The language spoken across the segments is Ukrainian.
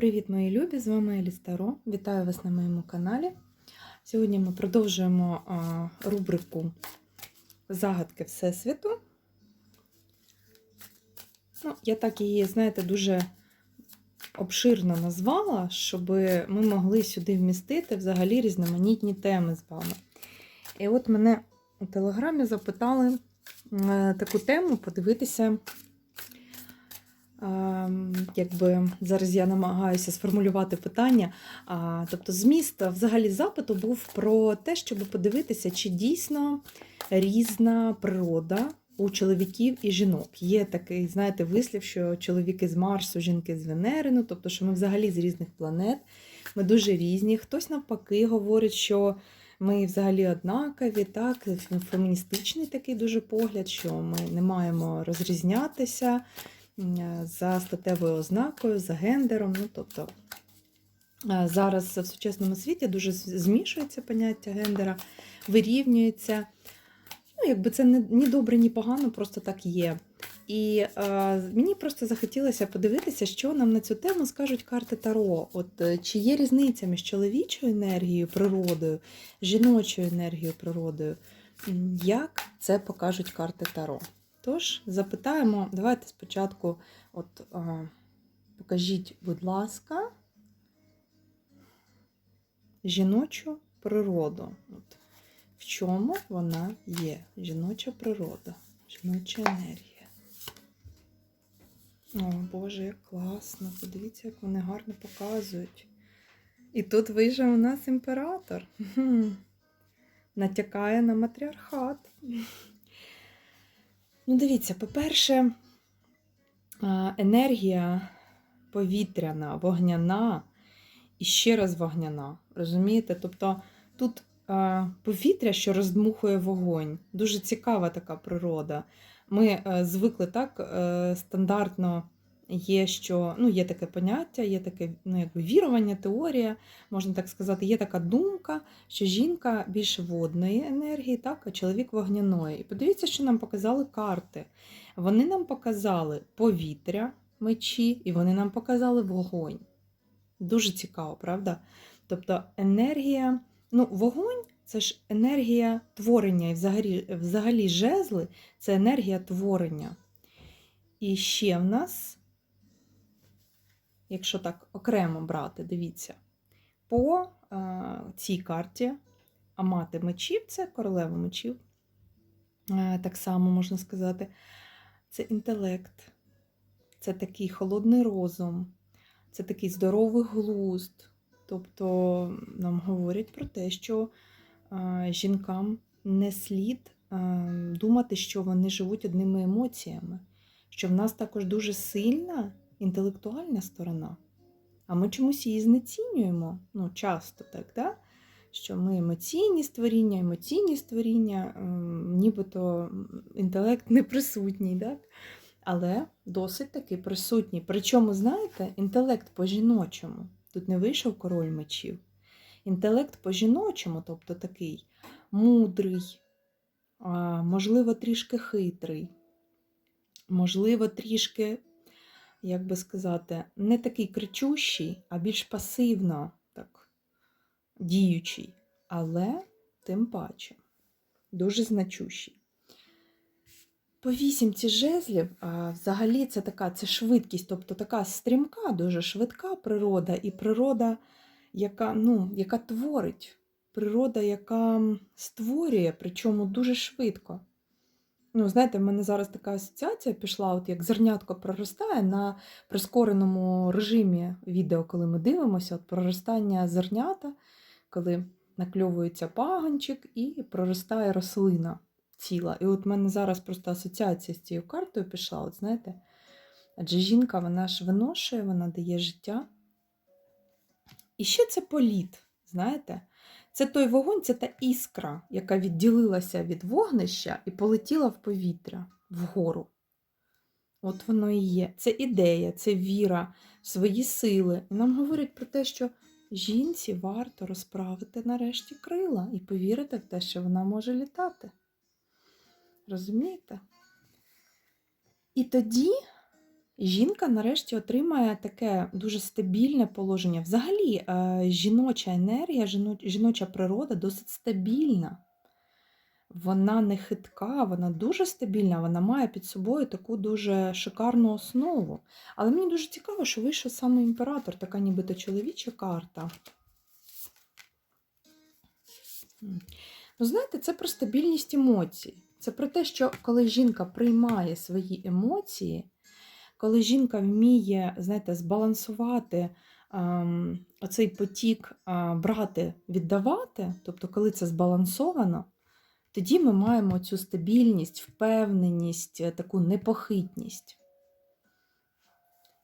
Привіт, мої любі! З вами Елі Старо. Вітаю вас на моєму каналі. Сьогодні ми продовжуємо рубрику Загадки Всесвіту. Ну, я так її, знаєте, дуже обширно назвала, щоб ми могли сюди вмістити взагалі різноманітні теми з вами. І от мене у телеграмі запитали е, таку тему подивитися. Ем, Якби зараз я намагаюся сформулювати питання. Тобто, зміст взагалі запиту був про те, щоб подивитися, чи дійсно різна природа у чоловіків і жінок. Є такий, знаєте, вислів, що чоловіки з Марсу, жінки з Венери, ну тобто, що ми взагалі з різних планет, ми дуже різні. Хтось навпаки говорить, що ми взагалі однакові, так, феміністичний такий дуже погляд, що ми не маємо розрізнятися за статевою ознакою, за гендером. Ну, тобто е, зараз в сучасному світі дуже змішується поняття гендера, вирівнюється. Ну, якби це ні добре, ні погано, просто так є. І е, мені просто захотілося подивитися, що нам на цю тему скажуть карти Таро. От е, Чи є різниця між чоловічою енергією, природою, жіночою енергією, природою? Як це покажуть карти Таро? Тож, запитаємо, давайте спочатку, от, а, покажіть, будь ласка, жіночу природу. От, В чому вона є? Жіноча природа, жіноча енергія. О, Боже, як класно! Подивіться, як вони гарно показують. І тут вийшов у нас імператор. Натякає на матріархат. Ну, дивіться, по-перше, енергія повітряна, вогняна і ще раз вогняна. Розумієте? Тобто тут повітря, що роздмухує вогонь. Дуже цікава така природа. Ми е, звикли так е, стандартно є, що ну, є таке поняття, є таке ну, якби вірування, теорія, можна так сказати, є така думка, що жінка більше водної енергії, так, а чоловік вогняної. І подивіться, що нам показали карти. Вони нам показали повітря, мечі, і вони нам показали вогонь. Дуже цікаво, правда? Тобто енергія, ну, вогонь. Це ж енергія творення, і взагалі взагалі жезли це енергія творення. І ще в нас якщо так окремо брати, дивіться, по е, цій карті а мати мечів це королева мечів, е, так само можна сказати, це інтелект, це такий холодний розум, це такий здоровий глузд. Тобто нам говорять про те, що е, жінкам не слід думати, що вони живуть одними емоціями, що в нас також дуже сильна інтелектуальна сторона. А ми чомусь її знецінюємо, ну, часто так, да? що ми емоційні створіння, емоційні створіння, нібито інтелект не присутній, так? але досить таки присутній. Причому, знаєте, інтелект по-жіночому. Тут не вийшов король мечів. Інтелект по-жіночому, тобто такий мудрий, можливо, трішки хитрий, можливо, трішки як би сказати, не такий кричущий, а більш пасивно так, діючий, але тим паче дуже значущий. По вісімці жезлів, а, взагалі, це така це швидкість, тобто така стрімка, дуже швидка природа, і природа, яка ну, яка творить, природа, яка створює, причому дуже швидко. Ну, знаєте, в мене зараз така асоціація пішла, от як зернятко проростає на прискореному режимі відео, коли ми дивимося, от проростання зернята, коли накльовується паганчик і проростає рослина ціла. І от в мене зараз просто асоціація з цією картою пішла, от знаєте, адже жінка вона ж виношує, вона дає життя. І ще це політ, знаєте? Це той вогонь, це та іскра, яка відділилася від вогнища і полетіла в повітря вгору. От воно і є. Це ідея, це віра в свої сили. І нам говорять про те, що жінці варто розправити нарешті крила і повірити в те, що вона може літати. Розумієте? І тоді, жінка нарешті отримає таке дуже стабільне положення. Взагалі, е, жіноча енергія, жіноча природа досить стабільна. Вона не хитка, вона дуже стабільна, вона має під собою таку дуже шикарну основу. Але мені дуже цікаво, що вийшов саме імператор, така нібито чоловіча карта. Ну, знаєте, це про стабільність емоцій. Це про те, що коли жінка приймає свої емоції, коли жінка вміє, знаєте, збалансувати ем, оцей потік брати, віддавати, тобто, коли це збалансовано, тоді ми маємо цю стабільність, впевненість, е, таку непохитність.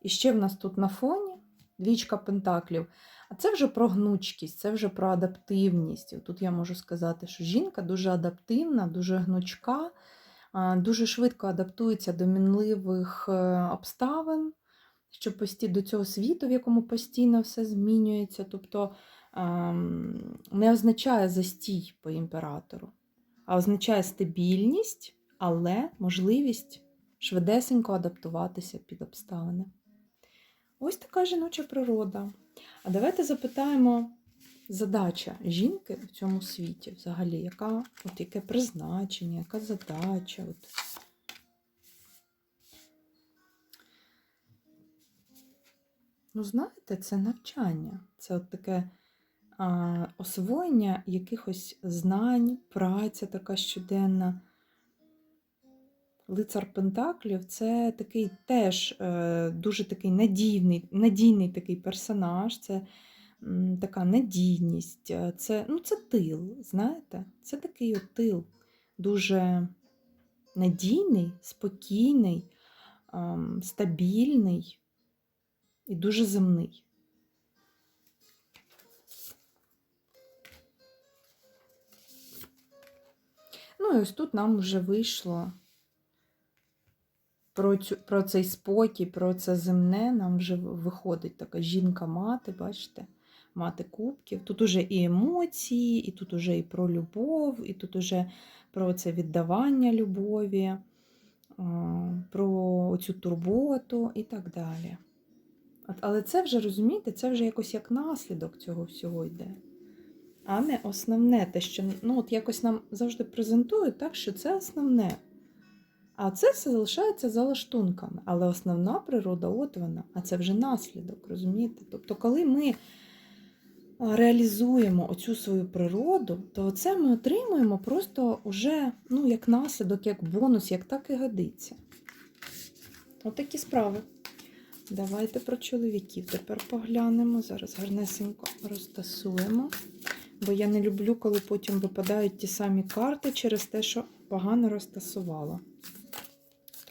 І ще в нас тут на фоні двічка пентаклів. А це вже про гнучкість, це вже про адаптивність. Тут я можу сказати, що жінка дуже адаптивна, дуже гнучка, дуже швидко адаптується до мінливих е, обставин, що до цього світу, в якому постійно все змінюється. Тобто ем, не означає застій по імператору, а означає стабільність, але можливість швидесенько адаптуватися під обставини. Ось така жіноча природа. А давайте запитаємо задача жінки в цьому світі взагалі, яка, от яке призначення, яка задача. От. Ну, знаєте, це навчання, це от таке а, освоєння якихось знань, праця така щоденна. Лицар Пентаклів це такий теж е, дуже такий надійний, надійний такий персонаж, це така надійність, е, це, ну, це тил, знаєте? Це такий от тил, дуже надійний, спокійний, стабільний і дуже земний. Ну і ось тут нам вже вийшло про, цю, про цей спокій, про це земне, нам вже виходить така жінка-мати, бачите, мати кубків. Тут уже і емоції, і тут уже і про любов, і тут уже про це віддавання любові, про цю турботу і так далі. Але це вже, розумієте, це вже якось як наслідок цього всього йде. А не основне, те, що ну, от якось нам завжди презентують так, що це основне. А це все залишається за лаштунками. Але основна природа, от вона, а це вже наслідок, розумієте? Тобто, коли ми реалізуємо оцю свою природу, то це ми отримуємо просто уже ну, як наслідок, як бонус, як так і годиться. От такі справи. Давайте про чоловіків тепер поглянемо. Зараз гарнесенько розтасуємо. Бо я не люблю, коли потім випадають ті самі карти через те, що погано розтасувала.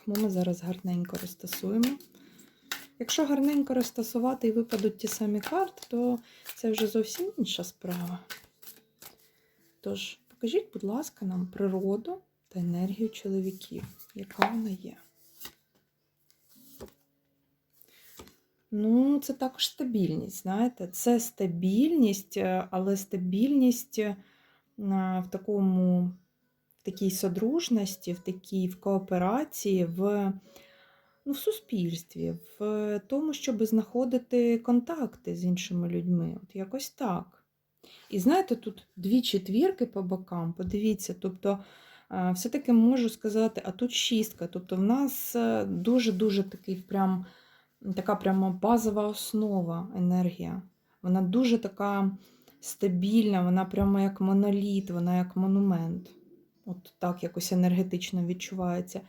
Тому ми зараз гарненько розтасуємо. Якщо гарненько розтасувати і випадуть ті самі карти, то це вже зовсім інша справа. Тож, покажіть, будь ласка, нам природу та енергію чоловіків, яка вона є. Ну, це також стабільність, знаєте, це стабільність, е, але стабільність е, в такому, в такій содружності, в такій в кооперації, в, ну, в суспільстві, в тому, щоб знаходити контакти з іншими людьми. От якось так. І знаєте, тут дві четвірки по бокам, подивіться, тобто. е, Все-таки можу сказати, а тут шістка. Тобто в нас е, дуже-дуже такий прям така прямо базова основа енергія. Вона дуже така стабільна, вона прямо як моноліт, вона як монумент. От так якось енергетично відчувається.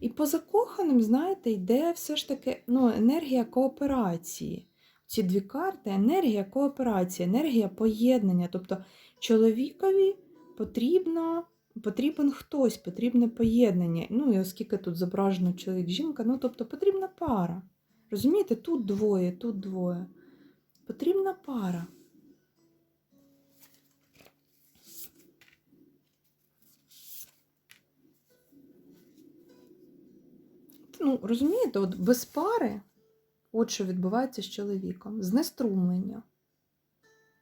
І по закоханим, знаєте, йде все ж таки ну, енергія кооперації. Ці дві карти енергія кооперації, енергія поєднання. Тобто чоловікові потрібно, потрібен хтось, потрібне поєднання. Ну і оскільки тут зображено чоловік-жінка, ну тобто потрібна пара. Розумієте, тут двоє, тут двоє. Потрібна пара. Ну, розумієте, от без пари, от що відбувається з чоловіком. Знеструмлення.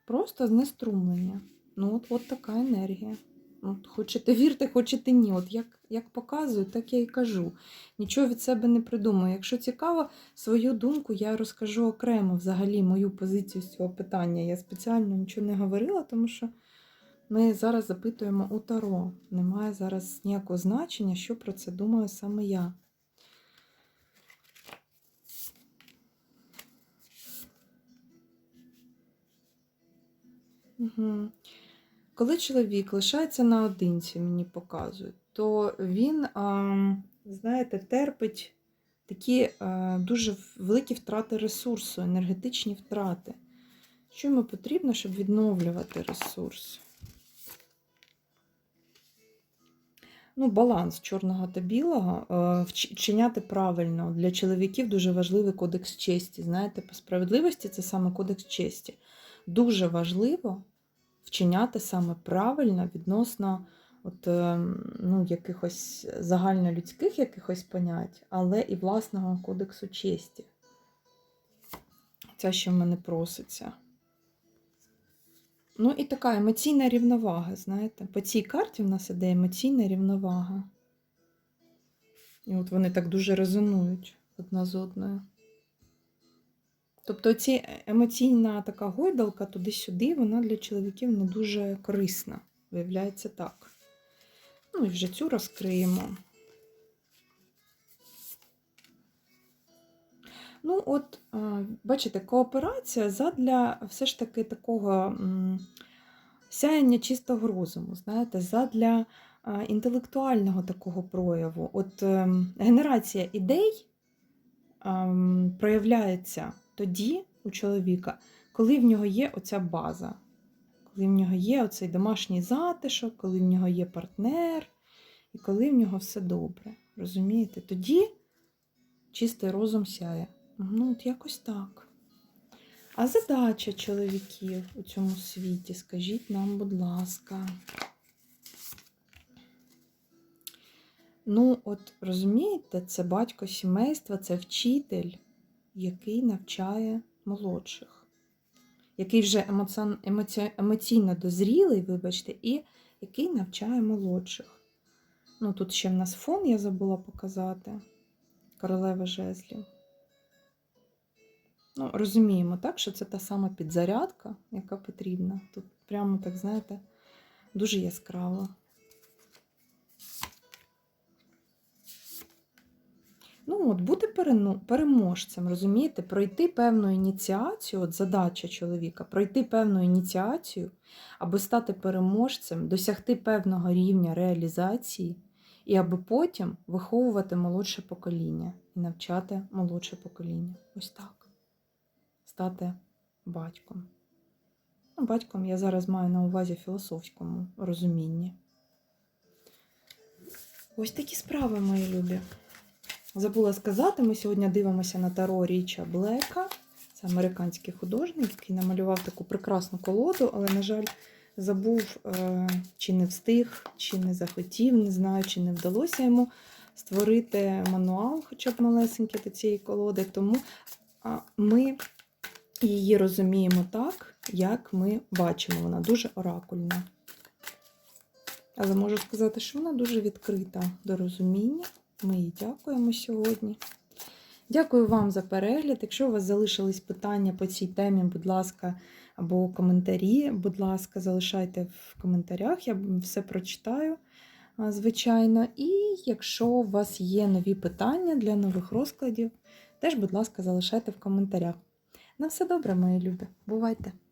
Просто знеструмлення. Ну, от, от така енергія. От, хочете вірте, хочете ні. От як, як показую, так я і кажу. Нічого від себе не придумаю. Якщо цікаво, свою думку я розкажу окремо взагалі мою позицію з цього питання. Я спеціально нічого не говорила, тому що ми зараз запитуємо у Таро. Немає зараз ніякого значення, що про це думаю саме я. Угу. Коли чоловік лишається наодинці, мені показують, то він, а, знаєте, терпить такі а, дуже великі втрати ресурсу, енергетичні втрати. Що йому потрібно, щоб відновлювати ресурс? Ну, баланс чорного та білого, е, вчиняти правильно. Для чоловіків дуже важливий кодекс честі. Знаєте, по справедливості це саме кодекс честі. Дуже важливо вчиняти саме правильно відносно от, е, ну, якихось загальнолюдських якихось понять, але і власного кодексу честі. Це що в мене проситься. Ну і така емоційна рівновага, знаєте. По цій карті в нас іде емоційна рівновага. І от вони так дуже резонують одна з одною. Тобто ці емоційна така гойдалка туди-сюди, вона для чоловіків не дуже корисна. Виявляється так. Ну і вже цю розкриємо. Ну, от, бачите, кооперація задля все ж таки такого сяяння чистого розуму, знаєте, задля інтелектуального такого прояву. От ем, генерація ідей ем, проявляється тоді у чоловіка, коли в нього є оця база, коли в нього є оцей домашній затишок, коли в нього є партнер, і коли в нього все добре. Розумієте? Тоді чистий розум сяє. Ну, от якось так. А задача чоловіків у цьому світі, скажіть нам, будь ласка. Ну, от розумієте, це батько сімейства, це вчитель, який навчає молодших, який вже емоці... емоці... емоційно дозрілий, вибачте, і який навчає молодших. Ну, тут ще в нас фон я забула показати. Королева жезлів. Ну, розуміємо, так, що це та сама підзарядка, яка потрібна. Тут прямо, так, знаєте, дуже яскраво. Ну, от, бути переможцем, розумієте, пройти певну ініціацію, от задача чоловіка, пройти певну ініціацію, аби стати переможцем, досягти певного рівня реалізації, і аби потім виховувати молодше покоління і навчати молодше покоління. Ось так. Стати батьком. Ну, батьком я зараз маю на увазі філософському розумінні. Ось такі справи, мої любі. Забула сказати, ми сьогодні дивимося на таро Річа Блека. Це американський художник, який намалював таку прекрасну колоду, але, на жаль, забув, е, чи не встиг, чи не захотів, не знаю, чи не вдалося йому створити мануал, хоча б малесенький до цієї колоди. Тому ми її розуміємо так, як ми бачимо. Вона дуже оракульна. Але можу сказати, що вона дуже відкрита до розуміння. Ми їй дякуємо сьогодні. Дякую вам за перегляд. Якщо у вас залишились питання по цій темі, будь ласка, або коментарі, будь ласка, залишайте в коментарях, я все прочитаю, звичайно. І якщо у вас є нові питання для нових розкладів, теж, будь ласка, залишайте в коментарях. На все добре, мої любі. Бувайте!